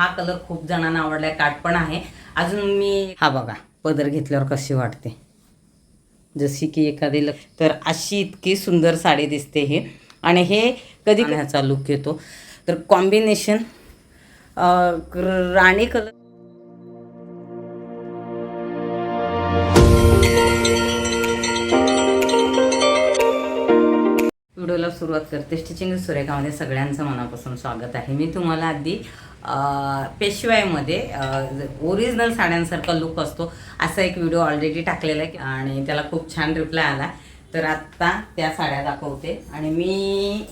हा कलर खूप जणांना आवडलाय काट पण आहे. अजून मी हा बघा पदर घेतल्यावर कशी वाटते? जशी की एखादी लक्ष तर अशी इतकी सुंदर साडी दिसते हे. आणि हे कधी ह्याचा लुक येतो. तर कॉम्बिनेशन राणी कलर व्हिडिओला सुरुवात करते. स्टिचिंग सुरेखामध्ये सगळ्यांचं मनापासून स्वागत आहे. मी तुम्हाला आधी पेशवाईमध्ये ओरिजिनल साड्यांसारखा लुक असतो. असा एक व्हिडिओ ऑलरेडी टाकलेला आहे आणि त्याला खूप छान रिप्लाय आला. तर आत्ता त्या साड्या दाखवते. आणि मी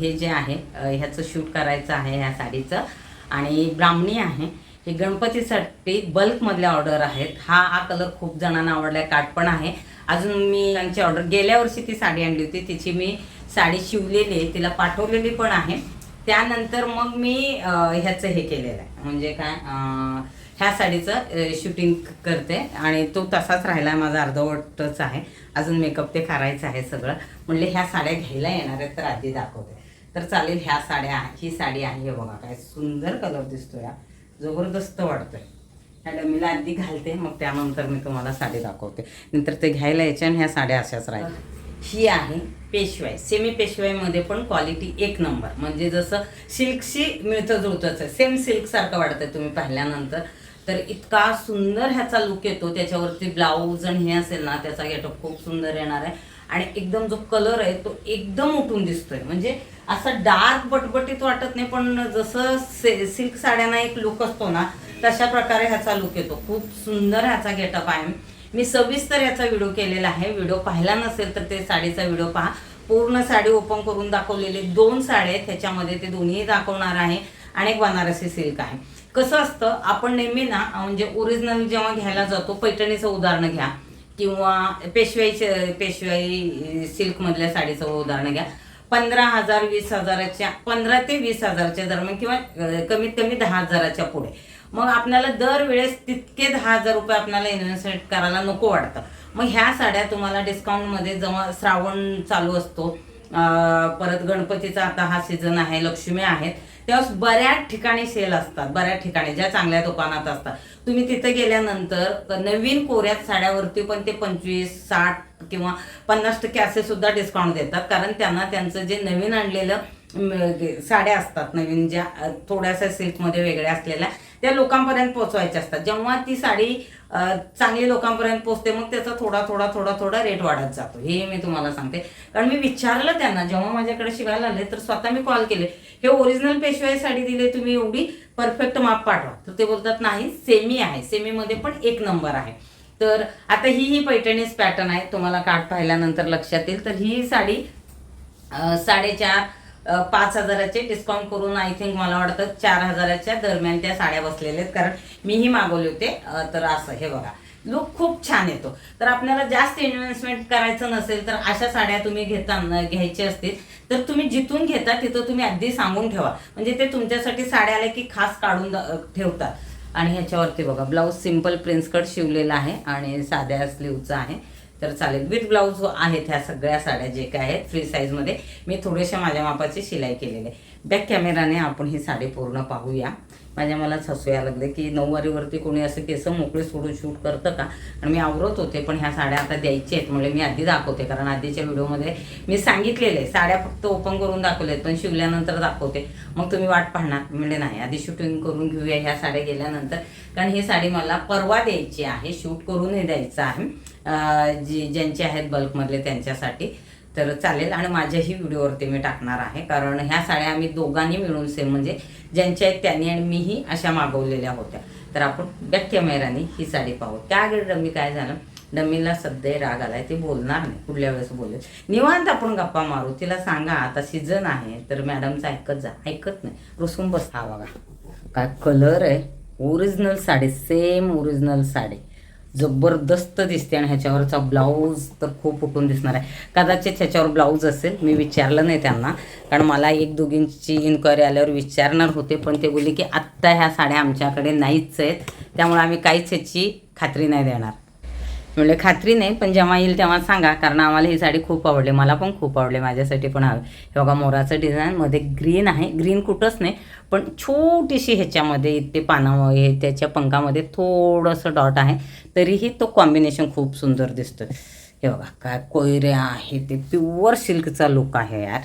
हे जे आहे ह्याचं शूट करायचं आहे ह्या साडीचं. आणि ब्राह्मणी आहे. हे गणपतीसाठी बल्कमधल्या ऑर्डर आहेत. हा हा कलर खूप जणांना आवडलाय काट पण आहे. अजून मी त्यांची ऑर्डर गेल्या वर्षी ती साडी आणली होती. तिची मी साडी शिवलेली आहे. तिला पाठवलेली पण आहे. त्यानंतर मग मी ह्याचं हे केलेलं आहे. म्हणजे काय ह्या साडीचं शूटिंग करते. आणि तो तसाच राहिला माझा अर्धवटच आहे. अजून मेकअप ते करायचं आहे सगळं. म्हणले ह्या साड्या घ्यायला येणार आहेत तर आधी दाखवते. तर चालेल ह्या साड्या ही साडी आहे हे बघा काय सुंदर कलर दिसतोय या जबरदस्त वाटतोय. ह्या डमीला आधी घालते मग त्यानंतर मी तुम्हाला साडी दाखवते. नंतर ते घ्यायला यायचे आणि ह्या साड्या अशाच राहिल्या. ही आहे पेशवाई सेमी पेशवाईमध्ये पण क्वालिटी एक नंबर म्हणजे जसं सिल्कशी मिळतं जुळतंच आहे. सेम सिल्क सारखं तुम्ही पाहिल्यानंतर. तर इतका सुंदर ह्याचा लुक येतो. त्याच्यावरती ब्लाऊज आणि हे असेल ना त्याचा गेटअप खूप सुंदर येणार आहे. आणि एकदम जो कलर आहे तो एकदम उठून दिसतोय. म्हणजे असं डार्क बटबटीत वाटत नाही पण जसं से सिल्क साड्यांना एक लुक असतो ना तशा प्रकारे ह्याचा लुक येतो. खूप सुंदर ह्याचा गेटअप आहे. मी सविस्तर याचा व्हिडिओ केलेला आहे. व्हिडिओ पाहिला नसेल तर ते साडीचा व्हिडिओ पहा. पूर्ण साडी ओपन करून दाखवलेले दोन साड्या आहेत. त्याच्यामध्ये ते दोन्ही दाखवणार आहे आणि एक बनारसी सिल्क आहे. कसं असतं आपण नेहमी ना म्हणजे ओरिजिनल जेव्हा घ्यायला जातो पैठणीचं उदाहरण घ्या. किंवा पेशवाईचे पेशवाई सिल्कमधल्या साडीचं उदाहरण घ्या. पंधरा हजार वीस हजाराच्या पंधरा ते वीस हजाराच्या दरम्यान किंवा कमीत कमी दहा हजाराच्या पुढे. मग आपल्याला दरवेळेस तितके दहा हजार रुपये आपल्याला इन्व्हेस्टमेंट करायला नको वाटतं. मग ह्या साड्या तुम्हाला डिस्काउंटमध्ये जेव्हा श्रावण चालू असतो परत गणपतीचा आता हा सीझन आहे लक्ष्मी आहेत तेव्हा बऱ्याच ठिकाणी सेल असतात बऱ्याच ठिकाणी ज्या चांगल्या दुकानात असतात. तुम्ही तिथे गेल्यानंतर नवीन कोऱ्यात साड्यावरती पण ते पंचवीस साठ किंवा पन्नास टक्के असे सुद्धा डिस्काउंट देतात कारण त्यांना त्यांचं जे नवीन आणलेलं साड्या असतात नवीन ज्या थोड्याशा सिल्कमध्ये वेगळ्या असलेल्या त्या लोकांपर्यंत पोहोचवायच्या असतात. जेव्हा ती साडी चांगली लोकांपर्यंत पोहोचते मग त्याचा थोडा थोडा थोडा थोडा रेट वाढत जातो. हे मी तुम्हाला सांगते. कारण मी विचारलं त्यांना जेव्हा माझ्याकडे शिवायला आले तर स्वतः मी कॉल केले. हे ओरिजिनल पेशवाई साडी दिली तुम्ही एवढी परफेक्ट माप पाठवा. तर ते बोलतात नाही सेमी आहे. सेमीमध्ये पण एक नंबर आहे. तर आता ही ही पैठणीच पॅटर्न आहे. तुम्हाला काठ पाहिल्यानंतर लक्षात येईल. तर ही साडी साडेचार पाच हजाराचे डिस्काउंट करून आय थिंक मला वाटतं चार हजाराच्या दरम्यान त्या साड्या बसलेल्या आहेत. कारण मीही मागवले होते. तर असं हे बघा. लुक खूप छान येतो. तर आपल्याला जास्त इन्व्हेस्टमेंट करायचं नसेल तर अशा साड्या तुम्ही घेताना घ्यायच्या असतील तर तुम्ही जिथून घेता तिथं तुम्ही अगदी सांगून ठेवा. म्हणजे ते तुमच्यासाठी साड्या आल्या की खास काढून ठेवतात. आणि ह्याच्यावरती बघा ब्लाऊज सिंपल प्रिन्स कट शिवलेला आहे आणि साध्या स्लीवचा आहे. तर चालेल. विथ ब्लाऊज आहेत ह्या सगळ्या साड्या जे काय आहेत फ्री साईजमध्ये मी थोडेशा माझ्या मापाची शिलाई केलेली. आहे बॅक कॅमेराने आपण ही साडी पूर्ण पाहूया. माझ्या मला हसू यायला लागले की नऊवारीवरती कोणी असं केस मोकळे सोडून शूट करतं का? आणि मी आवरत होते पण ह्या साड्या आता द्यायच्या आहेत म्हणजे मी आधी दाखवते कारण आधीच्या व्हिडिओमध्ये मी सांगितलेले साड्या फक्त ओपन करून दाखवल्या आहेत पण शिवल्यानंतर दाखवते. मग तुम्ही वाट पाहणार. म्हणजे नाही आधी शूटिंग करून घेऊया ह्या साड्या गेल्यानंतर. कारण ही साडी मला परवा द्यायची आहे शूट करूनही द्यायचं आहे. जी ज्यांचे आहेत बल्कमधले त्यांच्यासाठी. तर चालेल आणि माझ्याही व्हिडिओवरती मी टाकणार आहे. कारण ह्या साड्या आम्ही दोघांनी मिळून सेम म्हणजे ज्यांच्या आहेत त्यांनी आणि मीही अशा मागवलेल्या होत्या. तर आपण बॅक कॅमेराने ही साडी पाहू. त्या डमी काय झालं? डमीला सध्या राग आलाय. ते बोलणार नाही. पुढल्या वेळेस बोलेल. निवांत आपण गप्पा मारू. तिला सांगा आता सीझन आहे. तर मॅडमचं ऐकत जा. ऐकत नाही. रुसून बस. हा बघा. काय कलर आहे? Original sari. Same original sari. जबरदस्त दिसते आणि ह्याच्यावरचा ब्लाऊज तर खूप उठून दिसणार आहे. कदाचित ह्याच्यावर ब्लाऊज असेल मी विचारलं नाही त्यांना. कारण मला एक दोघींची इन्क्वायरी आल्यावर विचारणार होते पण ते बोलले की आत्ता ह्या साड्या आमच्याकडे नाहीच आहेत. त्यामुळे आम्ही काहीच ह्याची खात्री नाही देणार. म्हणलं खात्री नाही पण जेव्हा येईल तेव्हा सांगा कारण आम्हाला ही साडी खूप आवडली मला पण खूप आवडली माझ्यासाठी पण हवी. हे बघा मोराचं डिझाईन मध्ये ग्रीन आहे. ग्रीन कुठंच नाही पण छोटीशी ह्याच्यामध्ये इथे पानावर हे त्याच्या पंखामध्ये थोडंसं डॉट आहे तरीही तो कॉम्बिनेशन खूप सुंदर दिसतो हे बघा काय कोयऱ्या आहे ते प्युअर सिल्कचा लुक आहे यार.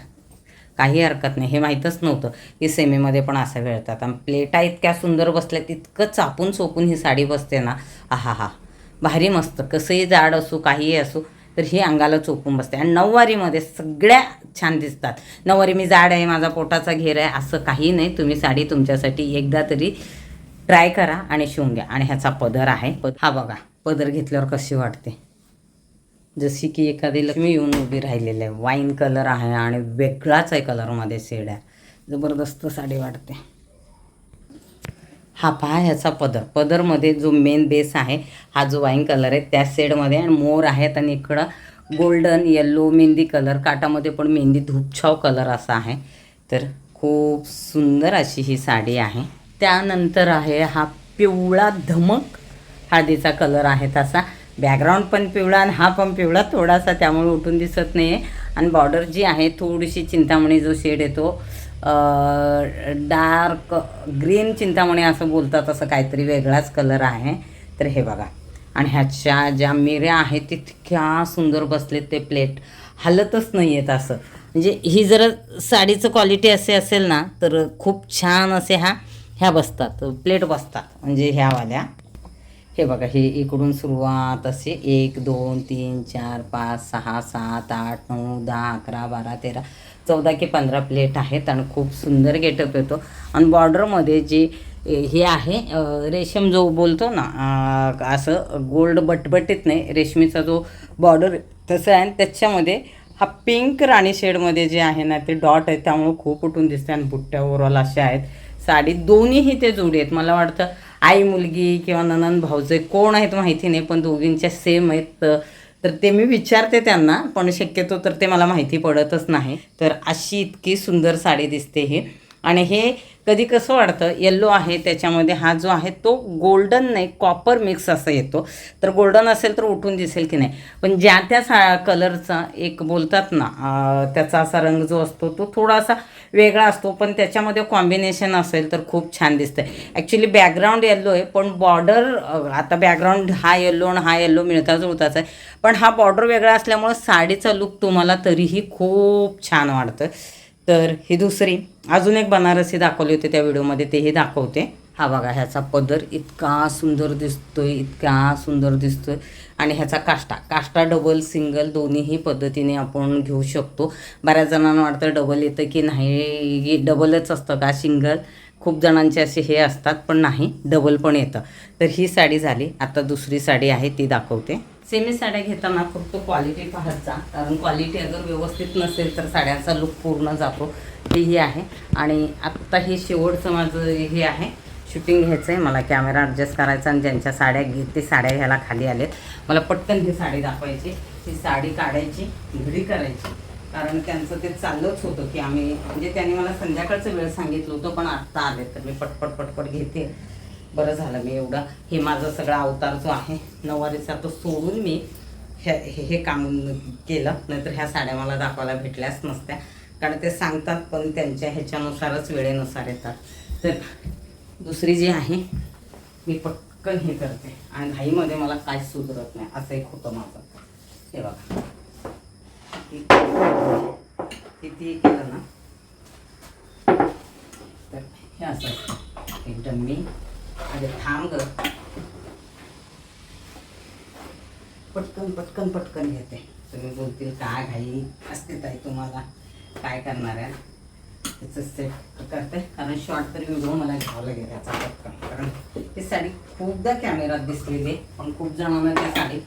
काही हरकत नाही हे माहीतच नव्हतं. की सेमीमध्ये पण असं वेळतात आणि प्लेटा इतक्या सुंदर बसल्यात इतकं चापून चोपून ही साडी बसते ना. आहा हा भारी मस्त. कसंही जाड असो काहीही असो तर ही अंगाला चोपून बसते. आणि नऊवारीमध्ये सगळ्या छान दिसतात. नऊवारी मी जाड आहे माझा पोटाचा घेर आहे असं काही नाही. तुम्ही साडी तुमच्यासाठी एकदा तरी ट्राय करा आणि शिवून घ्या. आणि ह्याचा पदर आहे. पद- हा बघा पदर घेतल्यावर कशी वाटते? जशी की एखादी लक्ष्मी येऊन उभी राहिलेली आहे. वाईन कलर आहे आणि वेगळाच आहे कलरमध्ये शेड आहे जबरदस्त साडी वाटते. हा पहा ह्याचा पदर. पदरमध्ये जो मेन बेस आहे हा जो वाईन कलर आहे त्या शेडमध्ये आणि मोर आहेत आणि इकडं गोल्डन येल्लो मेहंदी कलर काटामध्ये पण मेहंदी धूपछाव कलर असा आहे. तर खूप सुंदर अशी ही साडी आहे. त्यानंतर आहे हा पिवळा धमक हळदीचा कलर आहे तसा. बॅकग्राऊंड पण पिवळा आणि हा पण पिवळा थोडासा त्यामुळे उठून दिसत नाही आहे आणि बॉर्डर जी आहे थोडीशी चिंतामणी जो शेड येतो डार्क ग्रीन चिंतामणी असं बोलतात असं काहीतरी वेगळाच कलर आहे. तर हे बघा. आणि ह्याच्या ज्या मिऱ्या आहेत तितक्या सुंदर बसलेत ते प्लेट. हलतच नाही आहेत असं. म्हणजे ही जर साडीचं क्वालिटी असे असेल ना तर खूप छान असे ह्या ह्या बसतात. प्लेट बसतात. म्हणजे ह्यावाल्या हे बघा हे इकडून सुरुवात असे एक दोन तीन चार पाच सहा सात आठ नऊ दहा अकरा बारा तेरा चौदा की पंधरा प्लेट आहेत आणि खूप सुंदर गेटअप येतो. आणि बॉर्डरमध्ये जे हे आहे रेशम जो बोलतो ना असं गोल्ड बटबटीत नाही रेशमीचा जो बॉर्डर तसं आहे आणि त्याच्यामध्ये हा पिंक राणी शेडमध्ये जे आहे ना ते डॉट आहे त्यामुळं खूप उठून दिसते आणि बुट्ट्या ओव्हरऑल अशा आहेत. साडी दोन्हीही ते जोडी आहेत. मला वाटतं आई मुलगी किंवा ननन भाऊजे कोण आहेत माहिती नाही पण दोघींच्या सेम आहेत. तर- ते मी विचारते त्यांना पण शक्यतो तर ते मला माहिती पडतच नाही. तर अशी इतकी सुंदर साडी दिसते ही. आणि हे कधी कसं वाढतं? येल्लो आहे त्याच्यामध्ये हा जो आहे तो गोल्डन नाही कॉपर मिक्स असा येतो. तर गोल्डन असेल तर उठून दिसेल की नाही. पण ज्या त्या सा कलरचा एक बोलतात ना त्याचा असा रंग जो असतो तो थोडासा वेगळा असतो. पण त्याच्यामध्ये कॉम्बिनेशन असेल तर खूप छान दिसतं ॲक्च्युली बॅकग्राऊंड येल्लो आहे पण बॉर्डर आता बॅकग्राऊंड हा येल्लो आणि हा येल्लो मिळता जुळताच आहे. पण हा बॉर्डर वेगळा असल्यामुळं साडीचा लुक तुम्हाला तरीही खूप छान वाटतं तर ही दुसरी अजून एक बनारसी दाखवली होती त्या व्हिडिओमध्ये तेही दाखवते. हा बघा ह्याचा पदर इतका सुंदर दिसतोय इतका सुंदर दिसतोय. आणि ह्याचा काष्टा काष्टा डबल सिंगल दोन्हीही पद्धतीने आपण घेऊ शकतो. बऱ्याच जणांना वाटतं डबल येतं की नाही डबलच असतं का सिंगल? खूप जणांचे असे हे असतात पण नाही डबल पण येतं. तर ही साडी झाली. आता दुसरी साडी आहे ती दाखवते. सेमी साड्या घेताना फक्त क्वालिटी पाहत जा. कारण क्वालिटी अगर व्यवस्थित नसेल तर साड्यांचा लुक पूर्ण जातो. तेही आहे. आणि आत्ता हे शेवटचं माझं हे आहे. शूटिंग घ्यायचं आहे मला कॅमेरा ॲडजस्ट करायचा आणि ज्यांच्या साड्या घे ते साड्या घ्यायला खाली आलेत. मला पटकन ही साडी दाखवायची. ही साडी काढायची घडी करायची. कारण त्यांचं ते चाललंच होतं की आम्ही म्हणजे त्यांनी मला संध्याकाळचं वेळ सांगितलं होतं पण आत्ता आले तर मी पटपट पटपट घेते. बरं झालं मी एवढा हे माझं सगळा अवतार जो आहे नऊवारीचा तो सोडून मी ह्या हे हे काम केलं. नाहीतर ह्या साड्या मला दाखवायला भेटल्याच नसत्या. कारण ते सांगतात पण त्यांच्या ह्याच्यानुसारच वेळेनुसार येतात. तर दुसरी जी आहे मी पटकन हे करते. आणि घाईमध्ये मला काय सुधरत नाही. असं एक होतं माझं. हे बघा. किती केलं? ना? तर हे असं एकदम मी अरे थांब ग. पटकन पटकन पटकन घेते. तुम्ही बोलतील काय घाई असते ताई तुम्हाला. काय करणार आहे? त्याचं सेट करते. कारण शॉर्ट तरी व्हिडिओ मला घ्यावं लागेल त्याचा पटकन. कारण ती साडी खूपदा कॅमेरात दिसलेली पण खूप जणांना ती साडी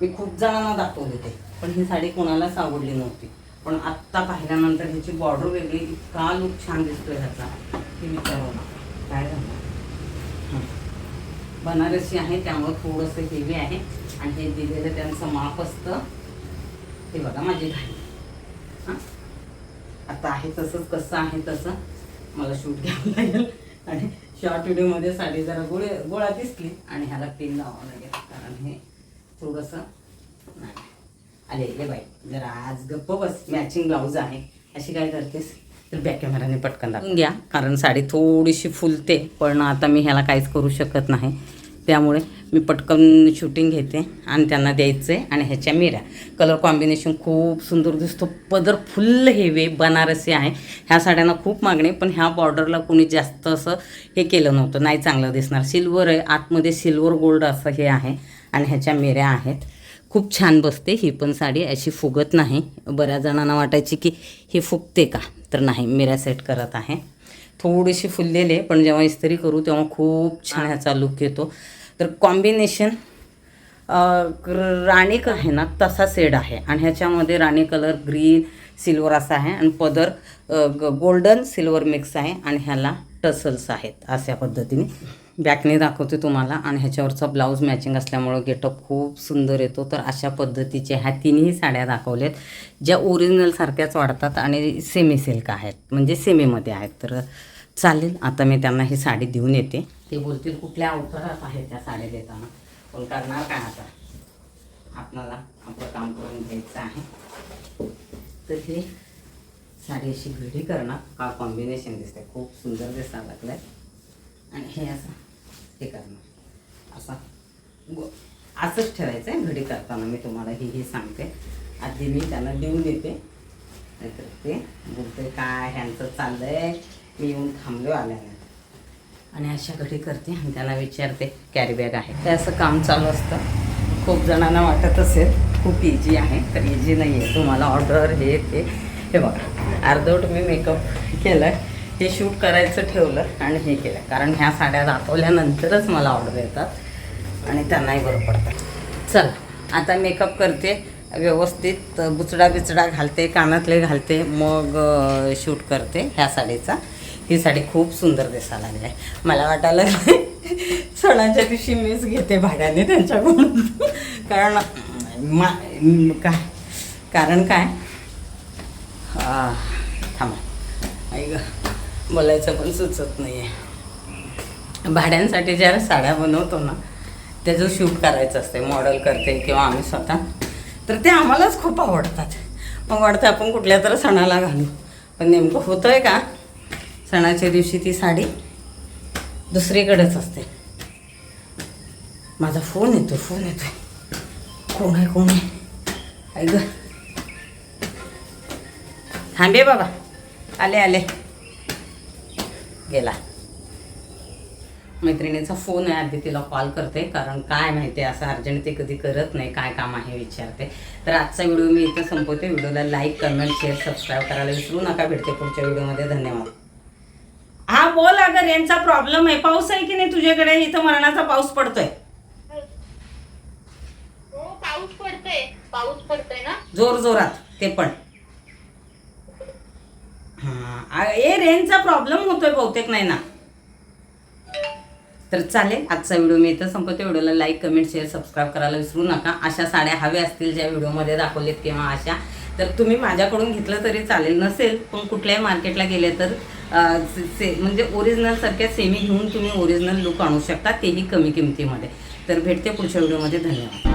मी खूप जणांना दाखवले ते पण ही साडी कोणालाच आवडली नव्हती. पण आत्ता पाहिल्यानंतर ह्याची बॉर्डर वेगळी इतका लुक छान दिसतोय ह्याचा की विचारू काय झालं? बनारसी आहे त्यामुळं थोडंसं हेवी आहे. आणि हे दिलेलं त्यांचं माप असतं हे बघा माझी घाई. हां? आता आहे तसंच कसं आहे तसं. मला शूट घ्यावं लागेल. आणि शॉर्ट व्हिडिओमध्ये साडी जरा गोळे गोळा दिसली. आणि ह्याला पिन लावावं लागेल. कारण हे थोडंसं अरे रे ये बाई जरा आज गप्प बस. मॅचिंग ब्लाऊज आहे. अशी काय करतेस? तर बॅक कॅमेराने पटकन दाखवून घ्या. कारण साडी थोडीशी फुलते पण आता मी ह्याला काहीच करू शकत नाही. त्यामुळे मी पटकन शूटिंग घेते आणि त्यांना द्यायचं आहे आणि ह्याच्या मिऱ्या. कलर कॉम्बिनेशन खूप सुंदर दिसतो. पदर फुल्ल हेवे बनारसी आहे. ह्या साड्यांना खूप मागणी आहे, पण ह्या बॉर्डरला कोणी जास्त असं हे केलं नव्हतं. नाही चांगलं दिसणार. सिल्वर आहे. आतमध्ये सिल्वर गोल्ड असं हे आहे. आणि ह्याच्या मेऱ्या आहेत. खूप छान बसते ही पण साडी अशी फुगत नाही. बऱ्याच जणांना वाटायची की ही फुगते का? तर नाही मेऱ्या सेट करत आहे. थोडीशी फुललेले पण जेव्हा इस्त्री करू तेव्हा खूप छान ह्याचा लुक येतो. तर कॉम्बिनेशन राणी आहे ना तसा सेड आहे. आणि ह्याच्यामध्ये राणी कलर ग्रीन सिल्वर असा आहे. आणि पदर गोल्डन सिल्वर मिक्स आहे. आणि ह्याला टसल्स आहेत अशा पद्धतीने. बॅकने दाखवते तुम्हाला आणि ह्याच्यावरचा ब्लाऊज मॅचिंग असल्यामुळं गेटअप खूप सुंदर येतो. तर अशा पद्धतीच्या ह्या तिन्ही साड्या दाखवल्यात ज्या ओरिजिनलसारख्याच वाढतात आणि सेमी सिल्क आहेत म्हणजे सेमीमध्ये आहेत. तर चालेल आता मी त्यांना ही साडी देऊन येते. ते बोलतील कुठल्या अवतारात आहेत त्या साड्या देताना? पण करणार काय आता? आपणाला आपलं काम करून घ्यायचं आहे. तर हे साडी अशी घडी करणार. का कॉम्बिनेशन दिसते खूप सुंदर दिसायला लागलंय. आणि हे असं हे करणार. असा गो असंच ठेवायचं आहे घडी करताना मी तुम्हाला ही हे सांगते. आधी मी त्यांना देऊन देते. नाहीतर ते बोलते काय ह्यांचं चाललंय? मी येऊन थांबलो आल्याने आणि अशा घडी करते आणि त्यांना विचारते कॅरी बॅग आहे ते असं काम चालू असतं. खूप जणांना वाटत असेल खूप इझी आहे तर इझी नाही आहे तुम्हाला ऑर्डर हे ते हे बघा. अर्धवट मी मेकअप केलं हे शूट करायचं ठेवलं आणि हे केलं. कारण ह्या साड्या दाखवल्यानंतरच मला ऑर्डर येतात आणि त्यांनाही बरं पडतं. चल आता मेकअप करते व्यवस्थित बुचडा बिचडा घालते कानातले घालते मग शूट करते ह्या साडीचा. ही साडी खूप सुंदर दिसायला लागली आहे. मला वाटायला सणाच्या दिवशी मीच घेते भाड्याने त्यांच्याकडून. कारण मा काय कारण काय? थांबा. ऐक बोलायचं पण सुचत नाही आहे भाड्यांसाठी ज्या साड्या बनवतो ना त्याचं शूट करायचं असते मॉडेल करते किंवा आम्ही स्वतः. तर ते आम्हालाच खूप आवडतात. मग वाटतं आपण कुठल्या तर सणाला घालू. पण नेमकं होतं आहे का? सणाच्या दिवशी ती साडी दुसरीकडेच असते. माझा फोन येतो फोन येतो कोण आहे कोण आहे? ऐक थांबे बाबा. आले आले. गेला. मैत्रिणीचा फोन आहे आधी तिला कॉल करते कारण काय माहिती आहे असं अर्जंट ते कधी करत नाही काय काम आहे विचारते. तर आजचा व्हिडिओ मी इथं संपवते. व्हिडिओला लाईक कमेंट शेअर सबस्क्राईब करायला विसरू नका. भेटते पुढच्या व्हिडिओमध्ये धन्यवाद. हा बोल अगं रेंजचा प्रॉब्लेम आहे. पाऊस आहे की नाही तुझ्याकडे? इथं मरणाचा पाऊस पडतोय. हो पाऊस पडतोय. पाऊस पडतोय ना? जोर जोरात ते पण. ए रेंजचा प्रॉब्लेम होतोय बहुतेक नाही ना? तर चालेल आजचा व्हिडिओ मी इथं संपवते. व्हिडिओला लाईक कमेंट शेअर सबस्क्राईब करायला विसरू नका. अशा साड्या हव्या असतील ज्या व्हिडिओमध्ये दाखवलेत किंवा अशा. तर तुम्ही माझ्याकडून घेतलं तरी चालेल. नसेल पण कुठल्याही मार्केटला गेले तर से- म्हणजे ओरिजिनलसारख्या सेमी घेऊन तुम्ही ओरिजिनल लुक आणू शकता. तेही कमी किमतीमध्ये. तर भेटते पुढच्या व्हिडिओमध्ये. धन्यवाद.